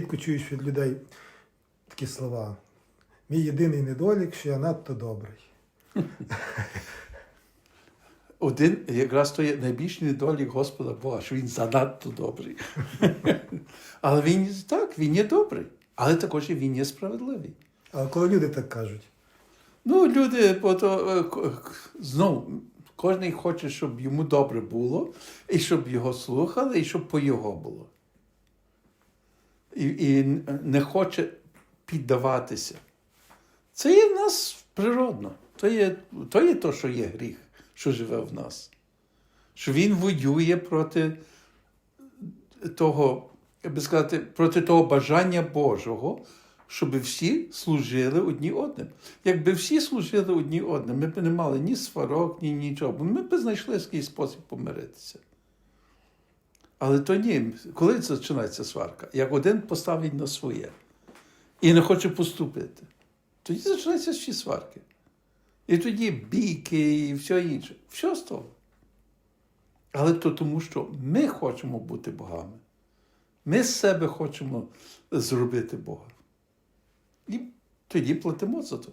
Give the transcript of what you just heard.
рідко чуєш від людей такі слова. Мій єдиний недолік, що я надто добрий. Один якраз то є найбільший недолік Господа Бога, що він занадто добрий. Але він так, він є добрий, але також він є справедливий. Але коли люди так кажуть, Ну, люди, ото, е, к- кожен хоче, щоб йому добре було, і щоб його слухали, і щоб по його було. І, і не хоче піддаватися. Це є в нас природно. То є, то є то, що є гріх, що живе в нас. Що він воює проти того, як би сказати, проти того бажання Божого, щоб всі служили одні одним. Якби всі служили одні одним, ми б не мали ні сварок, ні нічого, ми б знайшли якийсь спосіб помиритися. Але то ні, коли починається сварка? Як один поставить на своє і не хоче поступити, тоді починаються всі сварки. І тоді бійки і все інше. Все з того. Але то тому, що ми хочемо бути богами. Ми з себе хочемо зробити Бога. І тоді платимо за то.